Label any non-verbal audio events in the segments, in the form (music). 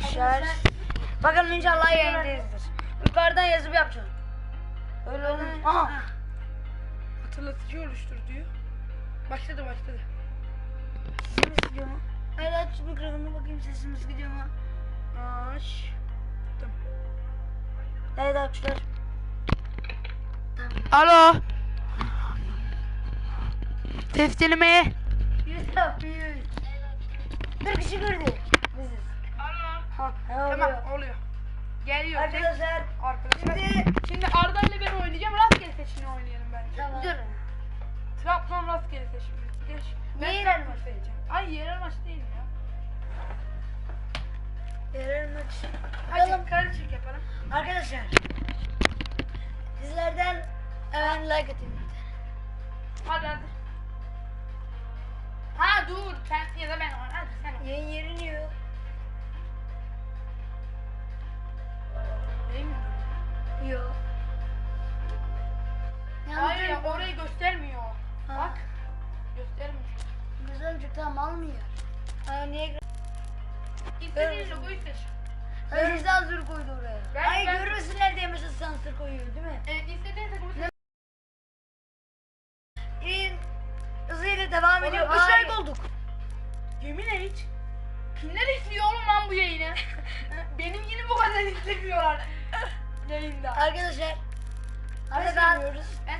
arkadaşlar. Bakalım inşallah yayındayızdır. Yukarıdan yazıp yapacağım. Öyle olur. Aha. Hatırlatıcı oluştur diyor. Başladı başladı. Sesimiz gidiyor mu? Hayır aç şu mikrofonu bakayım sesimiz gidiyor mu? Aç. Evet arkadaşlar. Alo. Teftilime. Yüz yapıyoruz. Bir kişi gördü. Ha, oluyor? Tamam oluyor. Geliyor. Arkadaşlar. Arkadaşlar. Şimdi. Şimdi Arda ile ben oynayacağım. Rastgele seçini oynayalım bence. Tamam. Dur. Trabzon rastgele seçimi. Geç. Ben Yerel maç. seçeceğim. Ay yerel maç değil ya? Yerel maç. Hadi karışık yapalım. Arkadaşlar. Sizlerden hemen like atayım. Hadi hadi. Ha niye? İstediğin seç. Hayır sansür koydu oraya. Ben- Ay ben- diye mesela sansür koyuyor değil mi? Evet istediğin takımı. İyi. Hızıyla devam ediyor. Oğlum, 3 hayır. like olduk. Yemin et. Kimler izliyor oğlum lan bu yayını? (laughs) Benim yine bu kadar izlemiyorlar. Yayında. Arkadaşlar. Hadi seviyoruz. Ben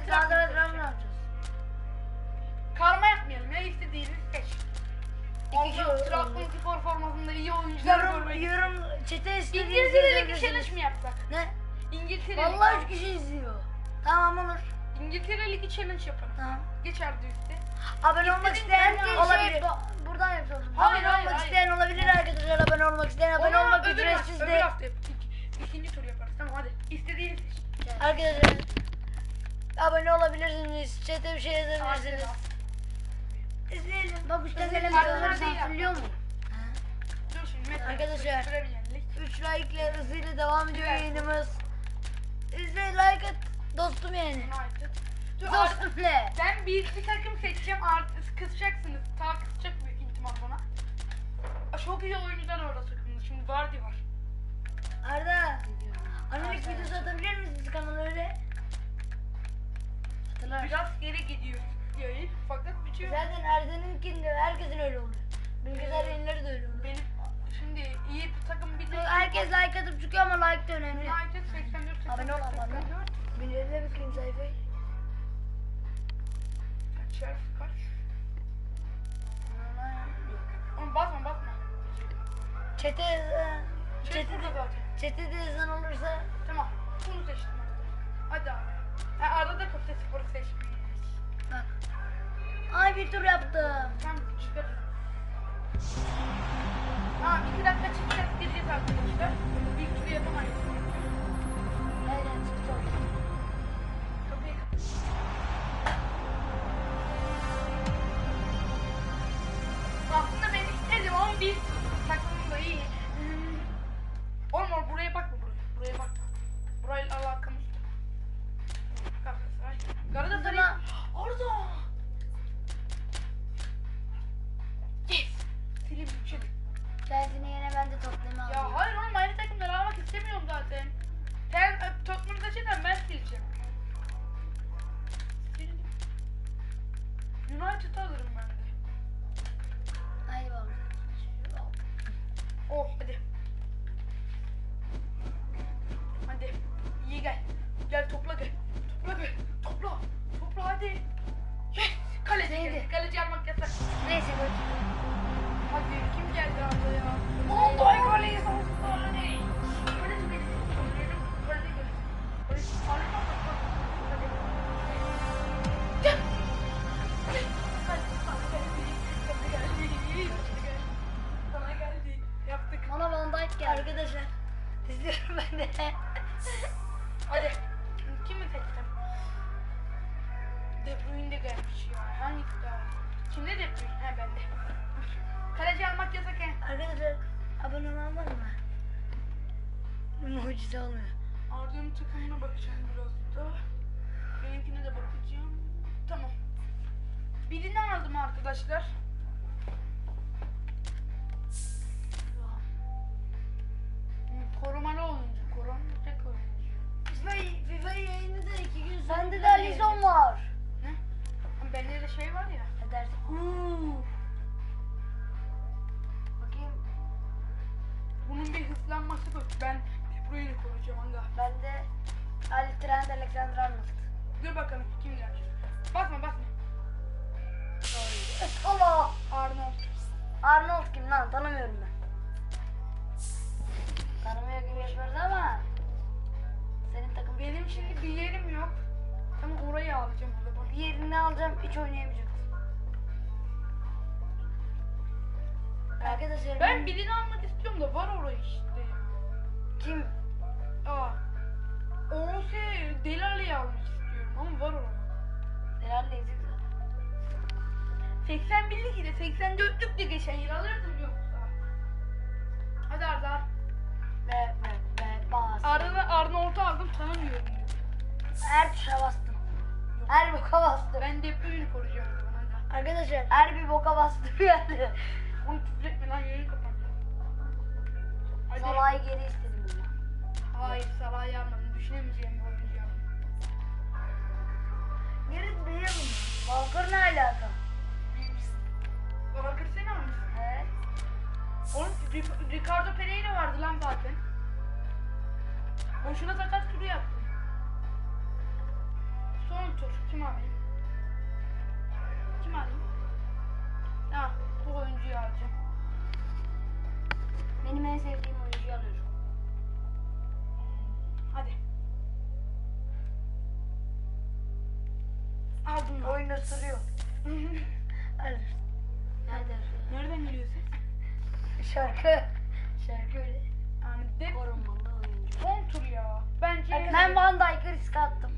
Şey olur. Trabzon spor formasında iyi oyuncular Yorum, görmek. yorum, çete istediğinizi İngiltere'deki yazabilirsiniz. challenge mi yapsak? Ne? İngiltere Vallahi Ligi. 3 kişi izliyor. Tamam olur. İngiltere Ligi challenge yapalım. Tamam. Geç Arda üstte. Abone olmak isteyen zaman olabilir. şey- buradan yapalım. Hayır, abone hayır, olmak hayır. isteyen olabilir arkadaşlar. Abone olmak isteyen abone Onu olmak öbür hafta- ücretsiz Öbür de. hafta yaptık. İkinci tur yaparız. Tamam hadi. İstediğini seç. Arkadaşlar abone olabilirsiniz. Chat'e bir şey yazabilirsiniz. Özel gelen videoları sansürlüyor mu? Dur şimdi Mete. Arkadaşlar. Sürebilenlik. 3 like hızıyla devam ediyor Evet. yayınımız. İzle like at. Dostum yani. United. Dur Arda. Dostum ne? Ben bir, bir takım seçeceğim artık kızacaksınız. Ta kızacak büyük ihtimal bana. Aa, Çok iyi oyuncular orada takımda. Şimdi Vardy var. Arda. Annelik videosu atabilir misiniz kanala öyle? Hatırlar. Biraz geri gidiyor yayın fakat bitiyor. Zaten Arda'nınkinde herkesin öyle oluyor. Bilgisayar yayınları da öyle oluyor. Benim şimdi iyi bir takım bir de Herkes like atıp çıkıyor ama like de önemli. United 84 84 Abone ol abone. 84. Bir eline bakayım sayfayı. Kaç harf kaç? Oğlum basma basma. Çete yazan, çete, de yazan olursa Tamam. Bunu seçtim Hadi abi. Ha, arada da köfte sporu seçmeyiz. Ay bir tur yaptım. Tamam çıkarız. Ha iki dakika çıkacağız gireceğiz arkadaşlar. İyi gel. Gel topla gel. Topla gel. Topla. Topla hadi. Yes. Kaleci Neydi? geldi. Kaleci almak yasak. Neyse götür. Hadi kim geldi abla ya? Monday kaleci savunma kaleci. Kaleci benim. Kaleci geldi. Kaleci. Almak Hadi. Bana Van Dijk geldi. Arkadaşlar. İzliyorum ben de. Hadi. Kimi seçtim? De Bruyne de gelmiş ya. Hangi daha? Kimde De Bruyne? He bende. Kaleci almak yasak he. Arkadaşlar abone olman var mı? Mucize olmuyor. Arda'nın takımına bakacağım biraz da. Benimkine de bakacağım. Tamam. Birini aldım arkadaşlar. Onun bir hızlanması kötü. Ben De Bruyne koruyacağım aga. Ben de Ali Trent Alexander Arnold. Dur bakalım kim gelecek. Basma basma. Allah! Arnold. Arnold kim lan? Tanımıyorum ben. Tanımıyor gibi yapıyoruz ama senin takım Benim şimdi bir yerim yok. Ama orayı alacağım bak. bir yerini alacağım hiç oynayamayacaksın. Arkadaşlar Ben birini almak istiyorum da var orayı işte. kim? Aa. O şey Delali'yi almak istiyorum ama var orada. Herhalde zaten. 81'lik ile 84'lük de geçen yıl alırdım yoksa. Hadi Arda. Ve ve ve bas. Arda'da Arnold'u aldım tanımıyorum. diyor. Her tuşa bastım. Her boka bastım. Ben de ürünü koruyacağım o zaman hadi. Arkadaşlar her bir boka bastım yani. Lan yayını kapat. Hadi. Salah'ı geri istedim ya. Hayır Salah'ı almadım. Düşünemeyeceğim bir oyuncu. Geri mi? Walker ne alaka? Walker sen almışsın. Evet. Oğlum Ric- Ricardo Pereira vardı lan zaten. Boşuna sakat turu yaptım. Son tur. Kim alayım? Kim alayım? Ha, bu oyuncuyu alacağım. Benim en sevdiğim oyuncuyu alıyorum. Hadi. Aldım lan. Oyunu ısırıyor. (laughs) Alır. Nerede? Nereden geliyor ses? Şarkı. Şarkı öyle. Yani de Korunmalı oyuncu. son tur ya. Bence Ben Van Dijk'ı riske attım.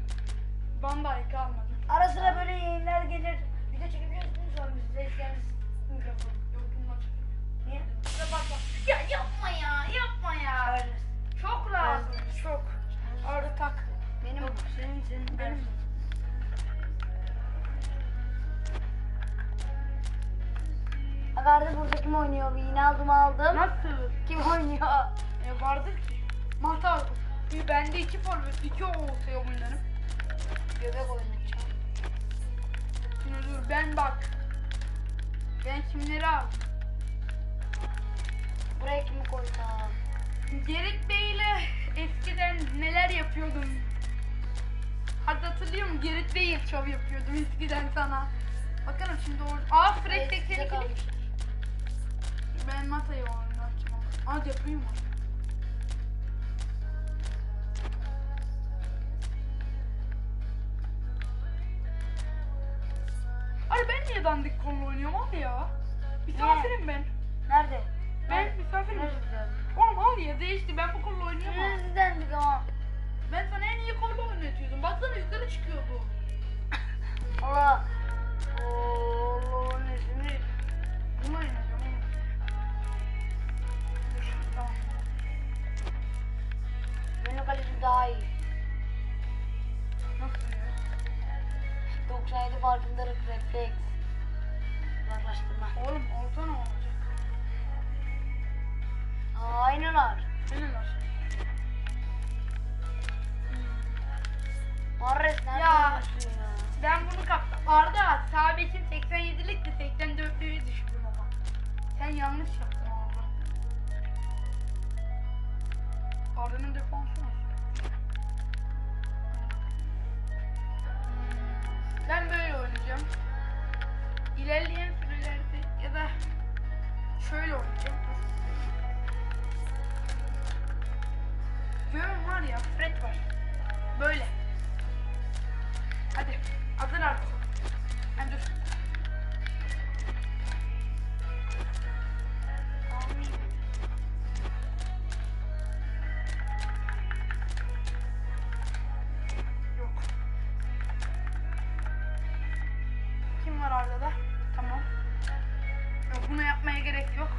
Van Dijk almadım. Ara sıra böyle yayınlar gelir. Video çekebiliyorsunuz sonra biz de kendiniz Niye? Ya bak bak. Ya yapma ya, yapma ya. Öyle. Çok lazım, çok. Arda tak. Benim senin senin benim. Bak Arda burada kim oynuyor? Bir iğne aldım aldım. Nasıl? Kim oynuyor? E vardır ki. Mahtar. Bir bende iki forvet, iki olsa oynarım. Göbek oynayacağım. Şimdi dur ben bak. Ben kimleri aldım? Buraya kimi koysam? Gerrit Bey'le eskiden neler yapıyordum? Hatta hatırlıyor musun? Gerrit Bey'le şov yapıyordum eskiden sana. Bakalım şimdi orada. Aa Fred Size 82'lik. kalmışlar. Ben Mata'yı oynatacağım. Aa yapayım mı? Ay ben niye dandik kolla oynuyorum abi ya? Misafirim ben. Nerede? Ben misafirim. Oğlum al ya değişti ben bu kolla oynayamam. Bir ama? Ben sana en iyi kolla oynatıyordum. Baksana yukarı çıkıyor bu. (laughs) Allah. Oo, ne şimdi? Bunu oynayacağım. Dur, tamam. Benim kalecim daha iyi. Nasıl ya? 97 farkındalık refleks. Uzaklaştırma. Oğlum orta ne olacak? Senin var. Marres nerede Ya. ya? Ben bunu kaptım. Arda var ya Fred var. Böyle. Hadi. Hazır artık. Hadi dur. Yok. Kim var Arda'da? Tamam. Yok, bunu yapmaya gerek yok.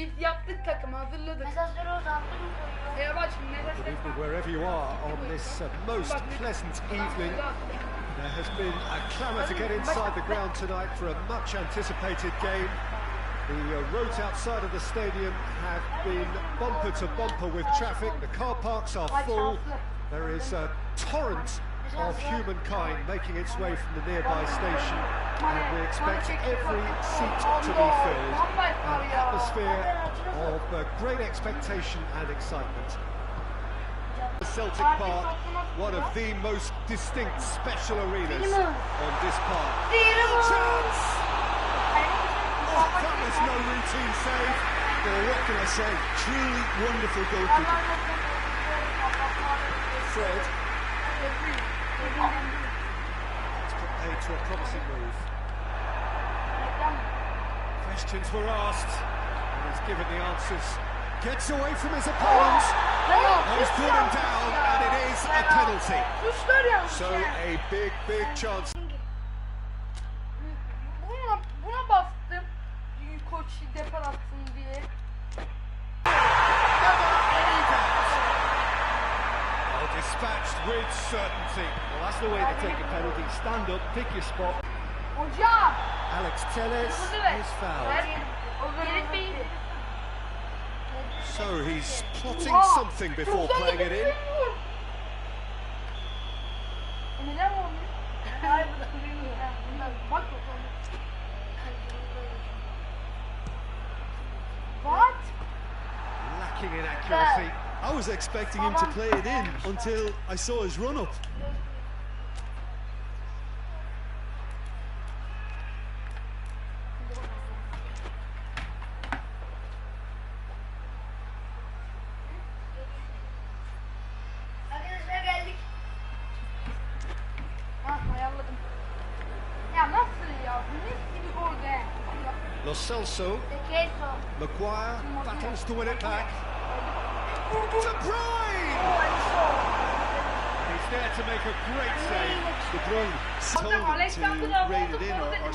Biz yaptık takımı hazırladık. Mesajları o zaman bunu koyuyor. Ee bak şimdi mesaj Good wherever you are on this uh, most pleasant evening. There has been a clamour to get inside the ground tonight for a much anticipated game. The uh, roads outside of the stadium have been bumper to bumper with traffic. The car parks are full. There is a torrent of humankind making its way from the nearby station, and we expect every seat to be filled. An atmosphere of uh, great expectation and excitement. Celtic Park, one of the most distinct special arenas on this park. Chance! Oh, that was no routine save. Well, what can I say? Truly wonderful goalkeeping. Fred has put paid to a promising move. Questions were asked, and he's given the answers. Gets away from his opponent. Has put him down, and it is a penalty. So a big, big chance. Buna, buna bastım. Koç depar atsın diye. Well, dispatched with certainty. Well, that's the way to take a penalty. Stand up, pick your spot. Hocam. Alex Telles is fouled. Ver. Ferit Bey. So he's plotting something before playing it in. vur. Neden olmuyor? Hayır bu da bilmiyor. Bak bakalım. What? Lacking in accuracy. I was expecting him to play it in until I saw his run Lo Celso, Keso. Maguire battles to win it back. De Bruyne! He's there to make a great save. De Bruyne told him to rein it in or, or.